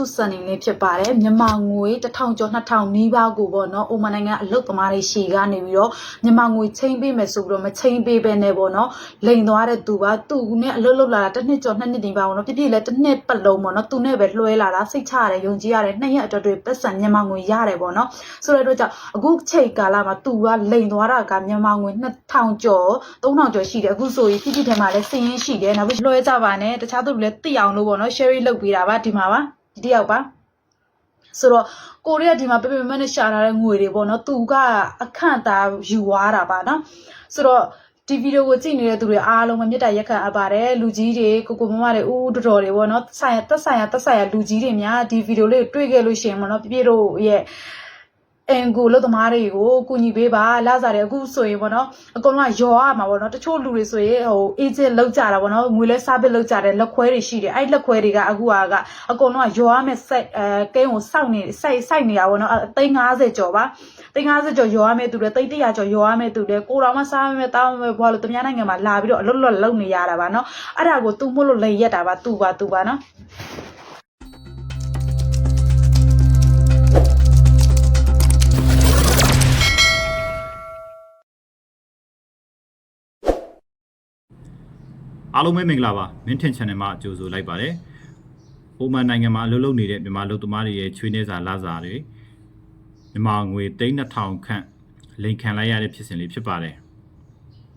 စုစံနေလေးဖြစ်ပါတယ်မြန်မာငွေ1000ကျော်2000နီးပါးကိုပေါ့နော်အိုမန်နိုင်ငံအလုတ်သမားတွေရှီကနေပြီးတော့မြန်မာငွေချိန်ပေးမယ်ဆိုပြီးတော့မချိန်ပေးပဲနဲ့ပေါ့နော်လိန်သွားတဲ့သူကသူနဲ့အလုတ်လုတ်လာတာတစ်နှစ်ကျော်နှစ်နှစ်ဒီပါပေါ့နော်ပြပြလဲတစ်နှစ်ပတ်လုံးပေါ့နော်သူနဲ့ပဲလွှဲလာတာစိတ်ချရတယ်ယုံကြည်ရတယ်နှစ်ရက်အတွက်တွေပတ်စံမြန်မာငွေရတယ်ပေါ့နော်ဆိုတဲ့အတွက်ကြောင့်အခုချိန်ကာလမှာသူကလိန်သွားတာကမြန်မာငွေ2000ကျော်3000ကျော်ရှိတယ်အခုဆိုရင်ပြပြထဲမှာလဲစည်ရင်းရှိတယ်နောက်ပြီးလွှဲကြပါနဲ့တခြားသူတွေလည်းသိအောင်လို့ပေါ့နော် share လုပ်ပေးတာပါဒီမှာပါ ဒီတစ်ယောက်ပါဆိုတော့ကိုရီးယားဒီမှာပေပေမနဲ့ရှာထားတဲ့ငွေတွေပေါ့နော်သူကအခန့်အသားယူသွားတာပါနော်ဆိုတော့ဒီဗီဒီယိုကိုကြည့်နေတဲ့သူတွေအားလုံးပဲမေတ္တာရက်ခံအပ်ပါတယ်လူကြီးတွေကိုကိုမမတွေဦးတော်တော်တွေပေါ့နော်ဆိုင်ရတက်ဆိုင်ရတက်ဆိုင်ရလူကြီးတွေများဒီဗီဒီယိုလေးကိုတွေ့ခဲ့လို့ရှိရင်ပေါ့နော်ပြပြတို့ရဲ့ အင်ကိုလို့သမားတွေကိုကူညီပေးပါလာစားတယ်အခုဆိုရင်ပေါ့နော်အကုန်လုံးကယောရမှာပေါ့နော်တချို့လူတွေဆိုရင်ဟို agent လောက်ကြတာပေါ့နော်ငွေလဲစားပစ်လောက်ကြတယ်လက်ခွဲတွေရှိတယ်အဲ့လက်ခွဲတွေကအခုကအကုန်လုံးကယောရမဲ့စိုက်အဲကိန်းကိုစောက်နေစိုက်စိုက်နေတာပေါ့နော်အသိန်း90ကျော်ပါသိန်း90ကျော်ယောရမဲ့သူတွေသိန်း100ကျော်ယောရမဲ့သူတွေကိုတော်မှစားမဲ့တောင်းမဲ့ဘာလို့သူများနိုင်ငံမှာလာပြီးတော့အလွတ်လွတ်လုံနေရတာပါနော်အဲ့ဒါကိုသူမို့လို့လိန်ရက်တာပါသူပါသူပါနော် အားလုံးပဲမင်္ဂလာပါမင်းထင် channel မှာကြိုဆိုလိုက်ပါတယ်။အိုမန်နိုင်ငံမှာအလုပ်လုပ်နေတဲ့မြန်မာလုပ်သမားတွေရဲ့ချွေးနှဲစာလစာတွေမြန်မာငွေ3000ခန့်လိန်ခံလိုက်ရတဲ့ဖြစ်စဉ်လေးဖြစ်ပါတယ်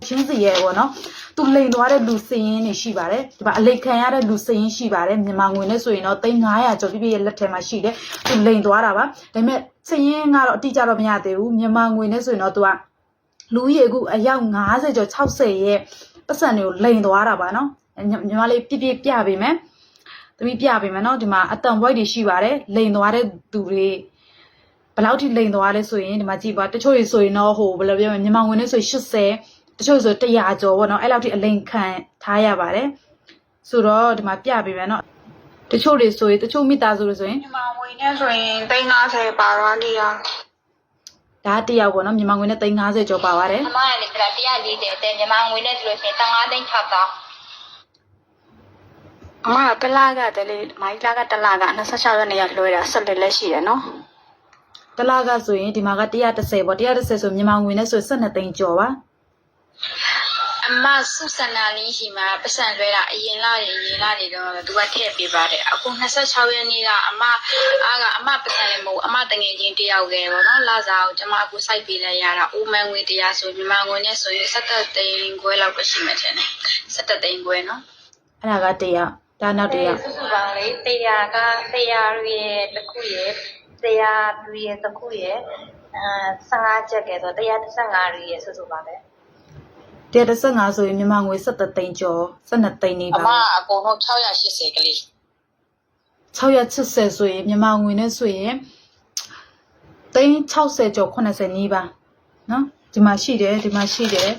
ရှင်းစီရဲပေါ့နော်သူလိန်သွားတဲ့လူစည်ရင်းတွေရှိပါတယ်ဒီမှာအလိန်ခံရတဲ့လူစည်ရင်းရှိပါတယ်မြန်မာငွေနဲ့ဆိုရင်တော့3900ကျော်ပြည့်ပြည့်ရဲ့လက်ထဲမှာရှိတယ်သူလိန်သွားတာပါဒါပေမဲ့စည်ရင်းကတော့အတိအကျတော့မရသေးဘူးမြန်မာငွေနဲ့ဆိုရင်တော့သူက လူကြီးအခုအယောက်90ကျော်60ရဲ့ပတ်စံတွေကိုလိန်သွားတာပါနော်ညီညီမလေးပြည့်ပြည့်ပြပေးမယ်သမီးပြပေးမယ်နော်ဒီမှာအတန်ဘွိုက်တွေရှိပါတယ်လိန်သွားတဲ့သူတွေဘယ်လောက်ထိလိန်သွားလဲဆိုရင်ဒီမှာကြည့်ပါတချို့တွေဆိုရင်တော့ဟိုဘယ်လိုပြောမလဲမြန်မာငွေနဲ့ဆိုရင်80တချို့ဆို100ကျော်ပေါ့နော်အဲ့လောက်ထိအလိန်ခံထားရပါတယ်ဆိုတော့ဒီမှာပြပေးမယ်နော်တချို့တွေဆိုရင်တချို့မိသားစုတွေဆိုရင်မြန်မာငွေနဲ့ဆိုရင်350ပါတော့နေရ ဒါတစ်ယောက်ပေါ့နော်မြန်မာငွေနဲ့350ကျော်ပါပါတယ်အမကလည်းပြ140တဲ့မြန်မာငွေနဲ့ဆိုလို့ရှိရင်15သိန်း6သောင်းအမကတလားကတလေမိုင်းလာကတလားက26ရက်နေ့ရလွှဲတာဆက်လက်လက်ရှိတယ်နော်တစ်လကဆိုရင်ဒီမှာက130ပေါ့130ဆိုမြန်မာငွေနဲ့ဆိုရင်12သိန်းကျော်ပါ အမစုစနာလင်းရှိမှာပတ်စံလွဲတာအရင်လာရင်ရင်လာနေတော့သူကထည့်ပေးပါတယ်အခု26ရက်နေ့ကအမအားကအမပတ်စံလည်းမဟုတ်အမတငယ်ချင်းတယောက်လည်းပေါ့နော်လာစားကိုကျမအခုစိုက်ပေးလိုက်ရတာအိုမန်ငွေတရားဆိုမြန်မာငွေနဲ့ဆိုရင်17သိန်းခွဲလောက်ပဲရှိမှထင်တယ်17သိန်းခွဲနော်အဲ့ဒါကတစ်ယောက်ဒါနောက်တစ်ယောက်စုစုပေါင်းလေးတရားကတရားရဲ့တစ်ခုရဲ့တရားသူရဲ့တစ်ခုရဲ့အဲ15ချက်ကဲဆို135ရဲ့စုစုပါပဲ 135ဆိုရင်မြန်မာငွေ17သိန်းကျော်12သိန်းနေအပါမအကုန်လုံး680ကလေး680ဆိုရင်မြန်မာငွေနဲ့ဆိုရင်သိန်း60ကျော်80နီးပါနော်ဒီမှာရှိတယ်ဒီမှာရှိတယ်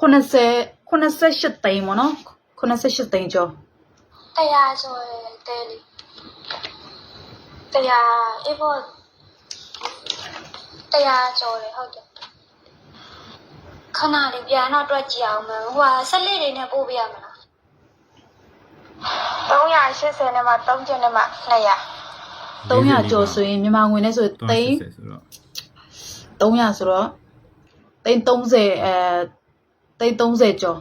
80 88သိန်းပေါ့နော်88သိန်းကျော်တရားဆိုရယ်တဲလီတရားအေးဘောတရားကျော်တယ်ဟုတ်တယ် ခဏလေးပြန်တော့တွက်ကြည့်အောင်မယ်ဟိုဟာဆက်လက်တွေနဲ့ပို့ပြရမလား380နဲ့မှ3ကျင်နဲ့မှ200 300ကျော်ဆိုရင်မြန်မာငွေနဲ့ဆိုရင်သိန်းဆိုတော့300ဆိုတော့သိန်း30အဲသိန်း30ကျော်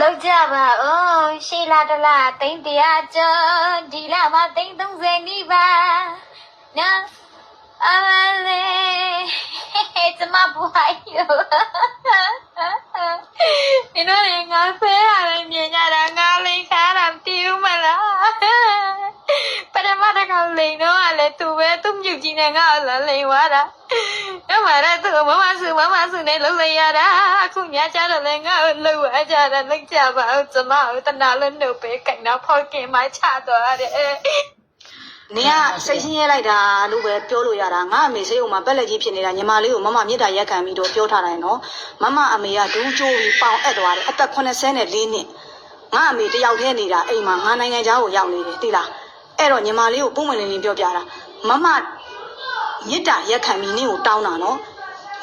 လောက်ကြပါဦးရှေးလာတလားသိန်းတရားကျော်ဒီလာမှသိန်း30နီးပါနော်အမလေး ကျမဘွားယူဒီတော့ငါဖဲရတယ်မြင်ကြတာငါလိန်ခါတာမတီးဘူးမလားပထမတစ်ခါလိန်တော့ကလည်းသူပဲသူ့မြုပ်ကြီးနဲ့ငါ့ကိုလာလိန်သွားတာအမှန်တော့သူမမဆူမမဆူနဲ့လှုပ်လိုက်ရတာအခုညကြတော့လည်းငါ့ကိုလှုပ်ရကြတာလက်ကြပါဦးကျမကိုတနာလို့နှုတ်ပဲကြိုင်တော့ဖောက်ကင်မှချသွားတယ် နင်ကစိတ်ရှင်းရဲလိုက်တာလို့ပဲပြောလို့ရတာငါအမေစိတ်ုံမှာပက်လက်ကြီးဖြစ်နေတာညီမလေးကိုမမမြစ်တာရက်ခံပြီးတော့ပြောထားတယ်နော်မမအမေကဒူးကျိုးပြီးပေါင်အပ်သွားတယ်အသက်84နှစ်ငါအမေတယောက်တည်းနေတာအိမ်မှာငါနိုင်ငံသားကိုရောက်နေတယ်သိလားအဲ့တော့ညီမလေးကိုပုံမှန်လင်းလင်းပြောပြတာမမမြစ်တာရက်ခံပြီးနင့်ကိုတောင်းတာနော်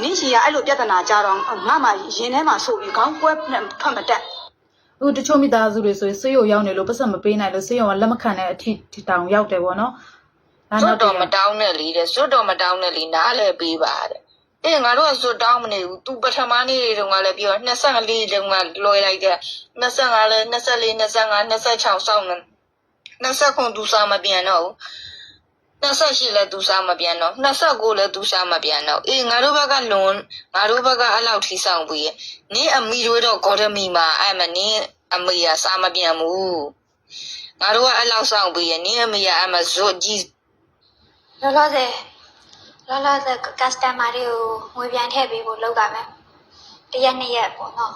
နင့်ရှိကအဲ့လိုပြဿနာကြတော့ငါမှရင်ထဲမှာဆိုပြီးခေါင်းကွဲထွက်မတက် အခုတချို့မိသားစုတွေဆိုရင်ဆေးရုံရောက်နေလို့ပတ်စံမပေးနိုင်လို့ဆေးရုံကလက်မခံတဲ့အထိထိတောင်ရောက်တယ်ပေါ့နော်ဒါစွနောတ်က်တော်မတောင်းနဲ့လीတဲ့စွတ်တော်မတောင်းနဲ့လीနားလဲပေးပါတဲ့အေးငါတို့ကစွတ်တောင်းမနေဘူး तू ပထမနေ့တွေတုန်းကလည်းပြော24တုန်းကလွှဲလိုက်တဲ့25လဲ24 25 26စောင့်နေ29 तू စားမပြန်တော့ဘူး 28လဲ तू စားမပြန်တော့29လဲ तू စားမပြန်တော့အေးငါတို့ဘက်ကလွန်ငါတို့ဘက်ကအဲ့လောက်ထိဆောင်ပြီးရဲ့နင်းအမိတွေတော့ဂေါ်ဒမီမှာအဲ့မနင်းအမေကစားမပြန်ဘူးငါတို့ကအဲ့လောက်ဆောင်ပြီးရဲ့နင်းအမေကအဲ့မဇွတ်ကြီးလောလောဆယ်လောလောဆယ် customer တွေကိုငွေပြန်ထည့်ပေးဖို့လုပ်ပါမယ်တစ်ရက်နှစ်ရက်ပေါ့နော်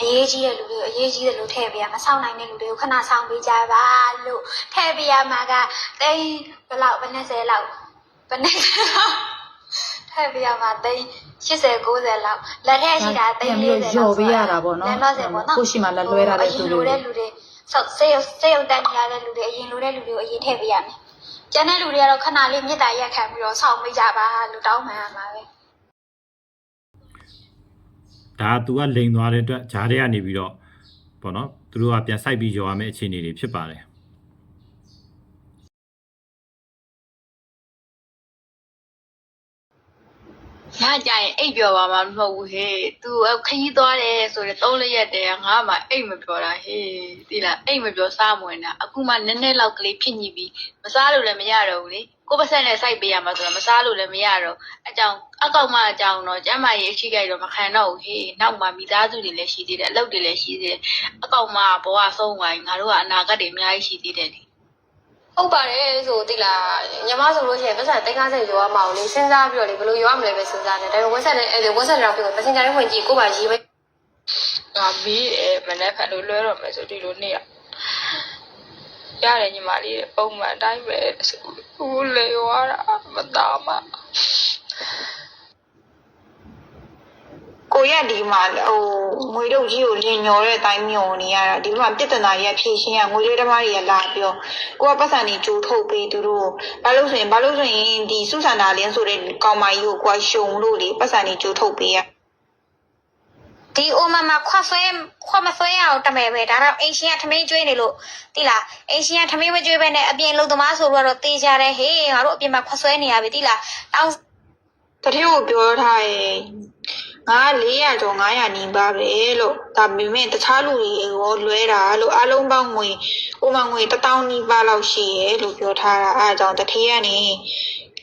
အရေးကြီးတဲ့လူတွေကိုအရေးကြီးတဲ့လူထည့်ပေးရမဆောင်းနိုင်တဲ့လူတွေကိုခဏဆောင်းပေးကြပါလို့ထည့်ပေးရမှာကတိန်ဘယ်လောက်ဘယ်20လောက်ဘယ်20လောက်ထည့်ပေးရမှာတိန်80 90လောက်လက်ထည့်ရှိတာတိန်40လောက်ရော်ပေးရတာပေါ့နော်လောလောဆယ်ပေါ့နော်ကိုရှိမှလက်လွဲထားတဲ့သူတွေအရင်လိုတဲ့လူတွေဆောက်စေးစေးုံတက်နေရတဲ့လူတွေအရင်လိုတဲ့လူတွေကိုအရင်ထည့်ပေးရမယ်ကျန်တဲ့လူတွေကတော့ခဏလေးမြစ်တာရက်ခံပြီးတော့ဆောင်းပေးကြပါလို့တောင်းပန်ရမှာပဲ ဒါက तू ကလိန်သွားတဲ့အတွက်ဂျားတွေကနေပြီးတော့ပေါ့နော်သူတို့ကပြန်ဆိုင်ပြီးရောရမယ့်အခြေအနေတွေဖြစ်ပါတယ် ညကြရင်အိပ်ပျော်ပါမှာမဟုတ်ဘူးဟေး तू ခကြီးသွားတယ်ဆိုရင်သုံးလေးရက်တည်းကငါမှအိပ်မပျော်တာဟေးသိလားအိပ်မပျော်စားမဝင်တာအခုမှနည်းနည်းလောက်ကလေးဖြစ်ညစ်ပြီးမစားလို့လည်းမရတော့ဘူးလေကိုယ့်ပါဆက်နဲ့စိုက်ပေးရမှာဆိုတော့မစားလို့လည်းမရတော့အကြောင်းအကောက်မအကြောင်းတော့ကျမ်းမာရေးအချိကြိုက်တော့မခံတော့ဘူးဟေးနောက်မှမိသားစုတွေလည်းရှိသေးတယ်အလုပ်တွေလည်းရှိသေးတယ်အကောက်မဘဝဆုံးသွားရင်ငါတို့ကအနာဂတ်တွေအများကြီးရှိသေးတယ်လေ ဟုတ်ပါတယ်ဆိုတိလားညီမဆိုလို့ရှိရင်ပတ်စံ350ကျော်ရမအောင်လေစဉ်းစားပြီးတော့လေဘယ်လိုရောရမလဲပဲစဉ်းစားတယ်ဒါပေမဲ့ဝက်ဆက်နဲ့အဲ့ဒီဝက်ဆက်တော့ပြီးတော့ messenger နဲ့ဝင်ကြည့်ကိုပါရေးပဲငါမေးတယ်မနေ့ကလို့လွှဲတော့မယ်ဆိုဒီလိုနေ့ရရတယ်ညီမလေးတဲ့ပုံမှန်အတိုင်းပဲဆိုဦးလေရွာတာမသားမ ကိုရက်ဒီမှာဟိုငွေတို့ကြီးကိုလင်ညော်တဲ့အတိုင်းမြုံနေရတာဒီမှာပြဿနာကြီးဖြေရှင်းရငွေတွေဓမ္မတွေကလာပြောကိုကပတ်စံနေကြိုးထုတ်ပေးသူတို့ဘာလို့ဆိုရင်ဘာလို့ဆိုရင်ဒီစုဆန္ဒလင်းဆိုတဲ့ကောင်မကြီးကိုကိုကရှုံလို့လေပတ်စံနေကြိုးထုတ်ပေးရဒီအိုမမခွတ်ဆွဲခွတ်မဆွဲရအောင်တမယ်ပဲဒါတော့အင်ရှင်ကထမင်းကျွေးနေလို့တိလားအင်ရှင်ကထမင်းမကျွေးဘဲနဲ့အပြင်လုံသမားဆိုတော့တေးကြတယ်ဟေးငါတို့အပြင်မှာခွတ်ဆွဲနေရပြီတိလားတောင်းတတိယကိုပြောထားရင် ငါ400ကျော်900နီးပါပဲလို့ဒါပေမဲ့တခြားလူတွေရောလွဲတာလို့အလုံးပေါင်းငွေဥမာငွေ1000နီးပါလောက်ရှိရဲ့လို့ပြောထားတာအဲအကြောင်းတတိယကနေ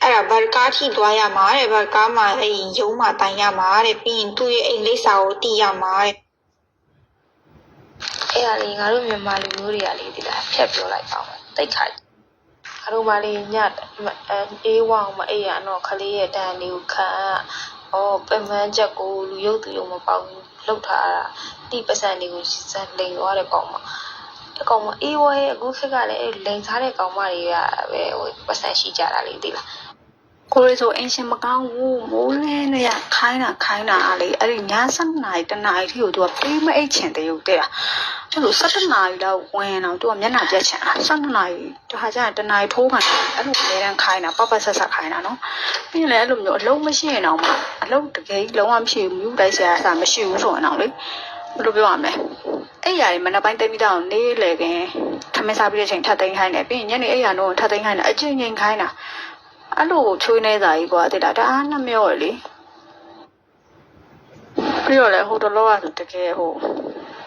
အဲ့ဒါဘာကားထိသွားရမှာတဲ့ဘာကားမှာအဲ့ရုံးမှာတိုင်ရမှာတဲ့ပြီးရင်သူ့ရဲ့အိမ်လိပ်စာကိုတီးရမှာတဲ့အဲ့ဒါလေးငါတို့မြန်မာလူမျိုးတွေကလေးဒီလားဖြတ်ပြောလိုက်ပါဦးတိတ်ခါငါတို့မလေးညအေးဝအောင်မအေးရတော့ခလေးရဲ့တန်လေးကိုခံ ဩပမန်းချက်ကိုလူရုပ်သူရုံမပေါက်ဘူးလောက်ထားတာတိပစံတွေကိုစံလိန်သွားတဲ့ကောင်မဒီကောင်မအေးဝဲအခုခက်ကလည်းအဲ့လိန်စားတဲ့ကောင်မတွေကပဲဟိုပစံရှိကြတာလေးသိလားကိုရီဆိုအင်ရှင်မကောင်းဘူးမိုးလင်းနေရခိုင်းတာခိုင်းတာအားလေအဲ့ဒီည7နာရီတနာရီထိကိုသူကပေးမအိတ်ချင်တရုပ်တဲ့ အဲ့လို7နာရီလောက်ဝင်အောင်သူကမျက်နှာပြတ်ချင်တာ7နာရီတခါကျရင်တနာရီထိုးခံတယ်အဲ့လိုအများတန်းခိုင်းတာပပဆက်ဆက်ခိုင်းတာနော်ပြီးရင်လည်းအဲ့လိုမျိုးအလုံးမရှိရင်တော့မှအလုံးတကယ်ကြီးလုံးဝမရှိဘူးမြူတိုက်ဆရာအစားမရှိဘူးဆိုရင်တော့လေဘယ်လိုပြောရမလဲအဲ့ຢာတွေမနက်ပိုင်းတိတ်ပြီးတော့နေလေခင်ထမင်းစားပြီးတဲ့အချိန်ထပ်သိမ်းခိုင်းတယ်ပြီးရင်ညနေအဲ့ຢာတော့ထပ်သိမ်းခိုင်းတာအချင်းချင်းခိုင်းတာအဲ့လိုချွေးနေစာကြီးကွာတိတာတအားနှမျော့လေပြီးတော့လေဟိုတလောကဆိုတကယ်ဟို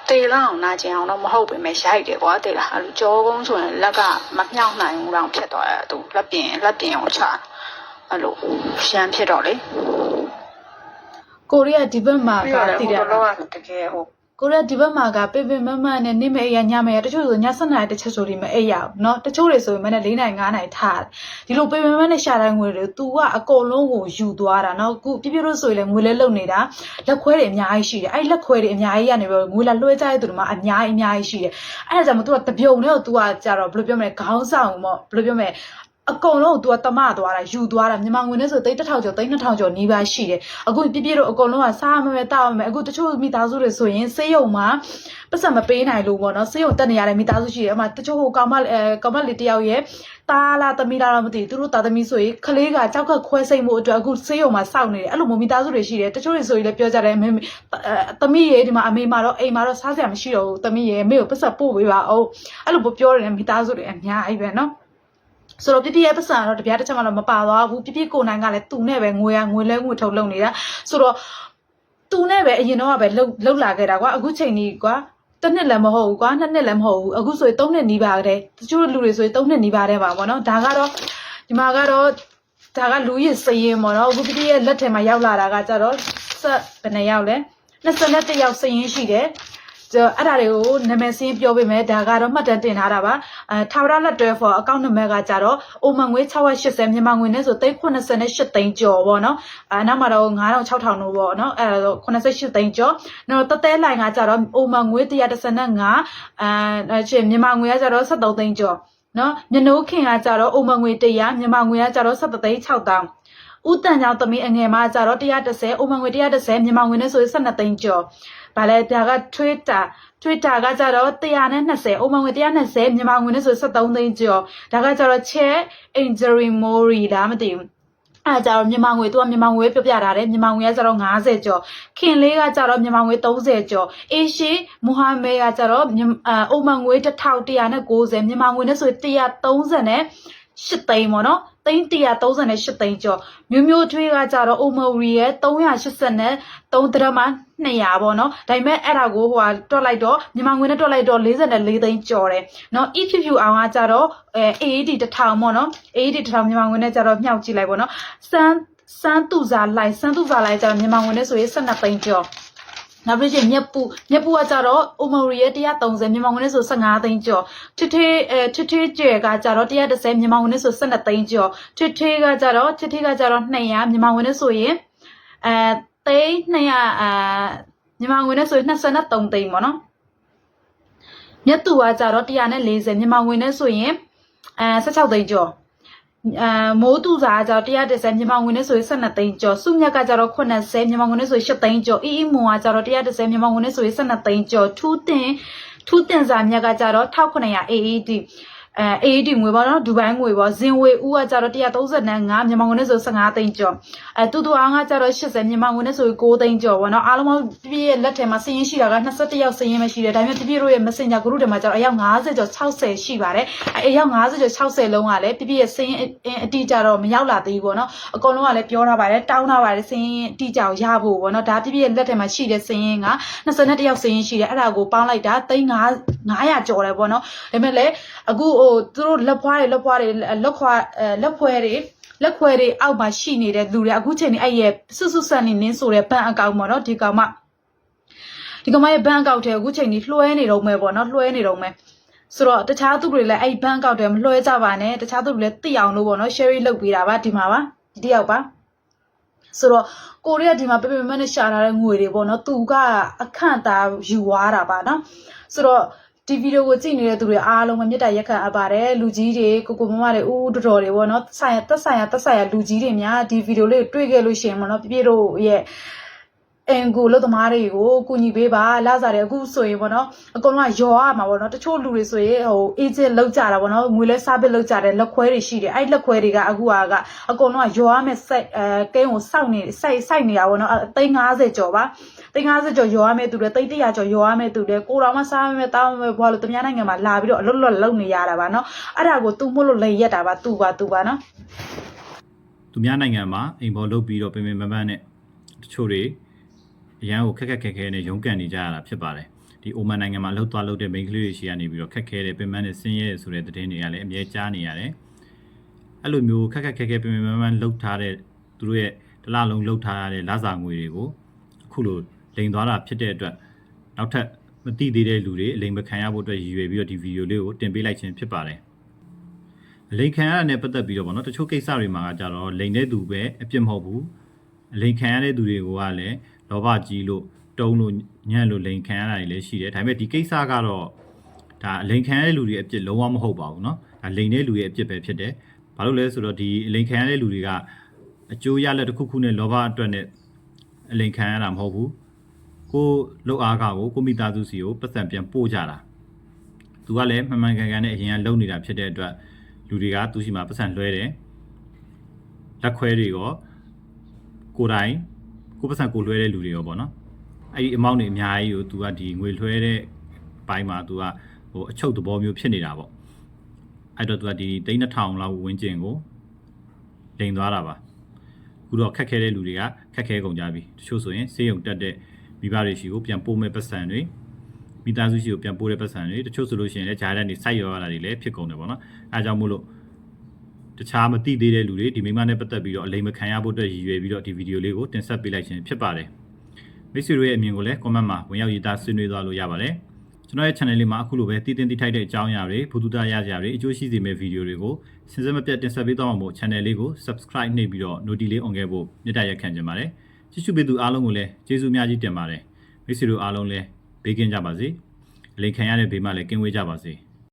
တေလောက်အောင်နာကျင်အောင်တော့မဟုတ်ပေမဲ့ရိုက်တယ်ကွာတိတာအဲ့လိုကြောကုန်းဆိုရင်လက်ကမမြောက်နိုင်ဘူးတော့ဖြစ်သွားတယ်သူလက်ပြင်လက်ပြင်အောင်ချအဲ့လိုရှမ်းဖြစ်တော့လေကိုရီးယားဒီဘက်မှာကတည်တယ်ဟိုတလောကဆိုတကယ်ဟို ကိုရီးယားဒီဘက်မှာကပေပေမမနဲ့နေမအိပ်ရညမရတချို့ဆိုည7နာရီတစ်ချက်ဆိုဒီမအိပ်ရဘူးเนาะတချို့တွေဆိုရင်မနေ့4နိုင်5နိုင်ထားတယ်ဒီလိုပေပေမနဲ့ရှာတိုင်းငွေတွေ तू ကအကုန်လုံးကိုယူသွားတာเนาะခုပြပြလို့ဆိုရင်လည်းငွေလဲလုံနေတာလက်ခွဲတွေအများကြီးရှိတယ်အဲ့လက်ခွဲတွေအများကြီးကနေပြီးတော့ငွေလာလွှဲကြတဲ့သူတွေမှာအများကြီးအများကြီးရှိတယ်အဲ့ဒါကြောင့်မ तू ကတပြုံနဲ့ तू ကကြတော့ဘယ်လိုပြောမလဲခေါင်းဆောင်ပေါ့ဘယ်လိုပြောမလဲ အကုန်လုံးကို तू ကတမသွားတာယူသွားတာမြန်မာငွေနဲ့ဆိုသိန်း1000ကျော်သိန်း2000ကျော်နီးပါးရှိတယ်အခုပြည့်ပြည့်တော့အကုန်လုံးကစားမမဲတောက်မမဲအခုတချို့မိသားစုတွေဆိုရင်စေးရုံမှာပတ်စံမပေးနိုင်လို့ပေါ့နော်စေးရုံတက်နေရတဲ့မိသားစုရှိတယ်အမှတချို့ဟိုကောင်မအဲကောင်မလေးတယောက်ရဲ့တားလားသမီးလားတော့မသိဘူးသူတို့တာသမီးဆိုရင်ခလေးကကြောက်ကခွဲစိတ်မှုအတွက်အခုစေးရုံမှာစောင့်နေတယ်အဲ့လိုမျိုးမိသားစုတွေရှိတယ်တချို့တွေဆိုရင်လည်းပြောကြတယ်မင်းအဲသမီးရေဒီမှာအမေမှာတော့အိမ်မှာတော့စားစရာမရှိတော့ဘူးသမီးရေအမေကိုပတ်စံပို့ပေးပါအောင်အဲ့လိုပြောတယ်မိသားစုတွေအများကြီးပဲနော် ဆိုတော့ပြပြရဲ့ပတ်စံကတော့တပြားတစ်ချက်မှတော့မပါသွားဘူးပြပြကိုနိုင်ကလည်းသူနဲ့ပဲငွေရငွေလဲငွေထုတ်လုပ်နေတာဆိုတော့သူနဲ့ပဲအရင်တော့ကပဲလှုပ်လှုပ်လာခဲ့တာကွာအခုချိန်ကြီးကွာတစ်နှစ်လည်းမဟုတ်ဘူးကွာနှစ်နှစ်လည်းမဟုတ်ဘူးအခုဆိုရင်သုံးနှစ်နီးပါးတဲ့တချို့လူတွေဆိုရင်သုံးနှစ်နီးပါးတဲ့ပါပေါ့နော်ဒါကတော့ဒီမှာကတော့ဒါကလူကြီးစရင်ပေါ့နော်အခုပြပြရဲ့လက်ထဲမှာရောက်လာတာကကြတော့ဆက်ဘယ်နှစ်ယောက်လဲ21ယောက်စရင်ရှိတယ် ကျအဲ့ဒါတွေကိုနာမည်စင်းပြောပေးမယ်ဒါကတော့မှတ်တမ်းတင်ထားတာပါအဲထာဝရလက်တွဲ for account number ကကြတော့အိုမန်ငွေ680မြန်မာငွေနဲ့ဆို388သိန်းကျော်ပေါ့နော်အဲနောက်မှာတော့9000 6000လို့ပေါ့နော်အဲတော့88သိန်းကျော်နောက်တော့တသေးလိုင်ကကြတော့အိုမန်ငွေ135အဲချင်းမြန်မာငွေကကြတော့73သိန်းကျော်နော်မြနိုးခင်ကကြတော့အိုမန်ငွေ100မြန်မာငွေကကြတော့73သိန်း6000ဦးတန်ကြောင့်သမီးအငယ်မကကြတော့130အိုမန်ငွေ130မြန်မာငွေနဲ့ဆိုရင်12သိန်းကျော် ဗာလဲဒါက Twitter Twitter ကကြတော့120အိုမန်ငွေ120မြန်မာငွေနဲ့ဆို73သိန်းကျော်ဒါကကြတော့ Chat Injury Mori လားမသိဘူးအဲကြတော့မြန်မာငွေသူကမြန်မာငွေပြပြထားတယ်မြန်မာငွေကကြတော့90ကျော်ခင်လေးကကြတော့မြန်မာငွေ30ကျော်အေရှိမူဟာမဲကကြတော့မြန်မာအအိုမန်ငွေ1190မြန်မာငွေနဲ့ဆို130နဲ့8သိန်းပေါ့နော် သိန်း138သိန်းကျော်မျိုးမျိုးထွေးကကြတော့အိုမိုရီရဲ့380နဲ့3ဒရမ200ပေါ့နော်ဒါပေမဲ့အဲ့ဒါကိုဟိုဟာတွက်လိုက်တော့မြန်မာငွေနဲ့တွက်လိုက်တော့44သိန်းကျော်တယ်နော် EQQ အောင်ကကြတော့အဲ AED 1000ပေါ့နော် AED 1000မြန်မာငွေနဲ့ကြတော့မြှောက်ကြည့်လိုက်ပေါ့နော်စမ်းစမ်းသူစာလိုက်စမ်းသူစာလိုက်ကြတော့မြန်မာငွေနဲ့ဆိုရင်12သိန်းကျော် နောက်ပြီးချင်းမြက်ပူမြက်ပူကကြတော့အိုမိုရီရဲ့130မြန်မာငွေနဲ့ဆို15သိန်းကျော်ထွထွအဲထွထွကျဲကကြတော့130မြန်မာငွေနဲ့ဆို12သိန်းကျော်ထွထွကကြတော့ထွထွကကြတော့200မြန်မာငွေနဲ့ဆိုရင်အဲသိန်း200အာမြန်မာငွေနဲ့ဆိုရင်23သိန်းပေါ့နော်မြက်သူကကြတော့140မြန်မာငွေနဲ့ဆိုရင်အဲ16သိန်းကျော် အဲမိုးတူစာကကြတော့130မြန်မာငွေနဲ့ဆိုရင်12သိန်းကျော်စုမြက်ကကြတော့80မြန်မာငွေနဲ့ဆိုရင်8သိန်းကျော်အီအီမွန်ကကြတော့130မြန်မာငွေနဲ့ဆိုရင်12သိန်းကျော်ထူးတင်ထူးတင်စာမြက်ကကြတော့1900 AED အဲ AED ငွေပေါ့နော်ဒူဘိုင်းငွေပေါ့ဇင်ဝေဦးကကြတော့135မြန်မာငွေနဲ့ဆို15သိန်းကျော်အဲတူတူအောင်ကကြတော့80မြန်မာငွေနဲ့ဆို6သိန်းကျော်ပေါ့နော်အားလုံးပေါင်းပြည့်ရဲ့လက်ထဲမှာစည်ရင်းရှိတာက21ယောက်စည်ရင်းပဲရှိတယ်ဒါပေမဲ့ပြည့်ပြည့်တို့ရဲ့ Messenger group ထဲမှာကျတော့အယောက်50ကျော်60ရှိပါတယ်အဲအယောက်50ကျော်60လုံးကလည်းပြည့်ပြည့်ရဲ့စည်ရင်းအတိကျတော့မရောက်လာသေးဘူးပေါ့နော်အကုန်လုံးကလည်းပြောထားပါတယ်တောင်းထားပါတယ်စည်ရင်းအတိကျကိုရဖို့ပေါ့နော်ဒါပြည့်ပြည့်ရဲ့လက်ထဲမှာရှိတဲ့စည်ရင်းက21ယောက်စည်ရင်းရှိတယ်အဲ့ဒါကိုပေါင်းလိုက်တာသိန်း900ကျော်တယ်ပေါ့နော်ဒါပေမဲ့လည်းအခုဟိုသူတို့လက်ဖွားတွေလက်ဖွားတွေလက်ခွာအဲလက်ဖွဲတွေလက်ခွဲတွေအောက်မှာရှိနေတဲ့လူတွေအခုချိန်นี้အဲ့ရဲ့စွစွဆန်နေနင်းဆိုတဲ့ဘဏ်အကောင့်ပေါ့နော်ဒီကောင်မဒီကောင်မရဲ့ဘဏ်အကောင့်ထဲအခုချိန်นี้လွှဲနေတော့မယ်ပေါ့နော်လွှဲနေတော့မယ်ဆိုတော့တခြားသူတွေလည်းအဲ့ဘဏ်အကောင့်ထဲမလွှဲကြပါနဲ့တခြားသူတွေလည်းသိအောင်လို့ပေါ့နော် share လုပ်ပေးတာပါဒီမှာပါဒီတယောက်ပါဆိုတော့ကိုရီးယားဒီမှာပြပြမနဲ့ရှာထားတဲ့ငွေတွေပေါ့နော်သူကအခန့်သားယူသွားတာပါနော်ဆိုတော့ ဒီဗီဒီယိုကိုကြည့်နေတဲ့သူတွေအားလုံးပဲမေတ္တာရက်ခံအပ်ပါတယ်လူကြီးတွေကိုကိုမမတွေဦးတော်တော်တွေပေါ့နော်ဆိုင်ရတက်ဆိုင်ရတက်ဆိုင်ရလူကြီးတွေများဒီဗီဒီယိုလေးကိုတွေ့ခဲ့လို့ရှိရင်ပေါ့နော်ပြပြတို့ရဲ့အင်ကိုလို့သမားတွေကိုကူညီပေးပါလာစားတယ်အခုဆိုရင်ပေါ့နော်အကုန်လုံးကယောရမှာပေါ့နော်တချို့လူတွေဆိုရင်ဟို agent လောက်ကြတာပေါ့နော်ငွေလဲစားပစ်လောက်ကြတယ်လက်ခွဲတွေရှိတယ်အဲ့လက်ခွဲတွေကအခုကအကုန်လုံးကယောရမဲ့စိုက်အဲကင်းကိုစောက်နေစိုက်စိုက်နေတာပေါ့နော်အသိန်း50ကျော်ပါ သိန်း50ကျော်ယောရမဲ့သူတွေသိန်း100ကျော်ယောရမဲ့သူတွေကိုတော်မှစားမဲ့တောင်းမဲ့ဘွာလို့တမန်နိုင်ငံမှာလာပြီးတော့အလွတ်လွတ်လုံနေရတာပါနော်အဲ့ဒါကိုသူမို့လို့လိန်ရက်တာပါသူပါသူပါနော်သူများနိုင်ငံမှာအိမ်ပေါ်လုတ်ပြီးတော့ပင်ပင်ပန်းပန်းနဲ့တချို့တွေအရန်ကိုခက်ခက်ခဲခဲနဲ့ရုန်းကန်နေကြရတာဖြစ်ပါတယ်ဒီအိုမန်နိုင်ငံမှာလှုပ်သွားလှုပ်တဲ့မိန်းကလေးတွေရှိကနေပြီးတော့ခက်ခဲတဲ့ပင်ပန်းနဲ့ဆင်းရဲဆိုတဲ့သတင်းတွေကလည်းအများကြားနေရတယ်အဲ့လိုမျိုးခက်ခက်ခဲခဲပင်ပင်ပန်းပန်းလှုပ်ထားတဲ့သူတို့ရဲ့တစ်လလုံးလှုပ်ထားရတဲ့လစာငွေတွေကိုအခုလို လိန်သွားတာဖြစ်တဲ့အတွက်နောက်ထပ်မတိသေးတဲ့လူတွေအလိမ်မခံရဖို့အတွက်ရည်ရွယ်ပြီးတော့ဒီဗီဒီယိုလေးကိုတင်ပေးလိုက်ခြင်းဖြစ်ပါတယ် လိန်ခံရတာနဲ့ပတ်သက်ပြီးတော့ဗောနော်တချို့ကိစ္စတွေမှာကကြတော့လိန်တဲ့သူပဲအပြစ်မဟုတ်ဘူးလိန်ခံရတဲ့သူတွေကလည်းလောဘကြီးလို့တုံးလို့ညံ့လို့လိန်ခံရတာတွေလည်းရှိတယ်ဒါပေမဲ့ဒီကိစ္စကတော့ဒါလိန်ခံရတဲ့လူတွေအပြစ်လုံးဝမဟုတ်ပါဘူးเนาะဒါလိန်တဲ့လူရဲ့အပြစ်ပဲဖြစ်တယ် ဘာလို့လဲဆိုတော့ဒီအလိန်ခံရတဲ့လူတွေကအကျိုးရလက်တစ်ခုခုနဲ့လောဘအတွက်နဲ့အလိန်ခံရတာမဟုတ်ဘူး ကိုလောက်အားကကိုကိုမိသားစုစီကိုပတ်စံပြန်ပို့ကြတာသူကလည်းမှန်မှန်ကန်ကန်နဲ့အရင်ကလုံနေတာဖြစ်တဲ့အတွက်လူတွေကသူရှိမှာပတ်စံလွှဲတယ်လက်ခွဲတွေရောကိုယ်တိုင်ကိုပတ်စံကိုလွှဲတဲ့လူတွေရောပေါ့နော်အဲ့ဒီအမောင့်တွေအများကြီးကိုသူကဒီငွေလွှဲတဲ့ဘိုင်းမှာသူကဟိုအချုပ်သဘောမျိုးဖြစ်နေတာပေါ့အဲ့တော့သူကဒီသိန်း2000လောက်ဝန်းကျင်ကိုလိန်သွားတာပါအခုတော့ခက်ခဲတဲ့လူတွေကခက်ခဲကုန်ကြပြီတချို့ဆိုရင်စေးရုံတက်တဲ့ မိဘတွေရှိကိုပြန်ပို့မဲ့ပတ်စံတွေမိသားစုရှိကိုပြန်ပို့တဲ့ပတ်စံတွေတချို့ဆိုလို့ရှိရင်လည်းဂျားတဲ့နေစိုက်ရောရတာတွေလည်းဖြစ်ကုန်တယ်ပေါ့နော်အဲအကြောင်းမို့လို့တခြားမသိသေးတဲ့လူတွေဒီမိမနဲ့ပတ်သက်ပြီးတော့အလိမ်မခံရဖို့အတွက်ရည်ရွယ်ပြီးတော့ဒီဗီဒီယိုလေးကိုတင်ဆက်ပေးလိုက်ခြင်းဖြစ်ပါတယ်မိတ်ဆွေတို့ရဲ့အမြင်ကိုလည်း comment မှာဝင်ရောက်ရေးသားဆွေးနွေးသွားလို့ရပါတယ်ကျွန်တော်ရဲ့ channel လေးမှာအခုလိုပဲတည်တင်တည်ထိုက်တဲ့အကြောင်းအရာတွေဘုသူတရရကြတွေအကျိုးရှိစေမယ့်ဗီဒီယိုတွေကိုစင်စမပြတ်တင်ဆက်ပေးသွားမှာမို့ channel လေးကို subscribe နှိပ်ပြီးတော့ notification လေး on ခဲ့ဖို့မြတ်တရက်ခံကြပါတယ် ကြည့်ရှုပေးသူအားလုံးကိုလည်းကျေးဇူးအများကြီးတင်ပါတယ်မိတ်ဆွေတို့အားလုံးလည်းဘေးကင်းကြပါစေလိန်ခံရတဲ့ဘေးမှလည်းကင်းဝေးကြပါစေ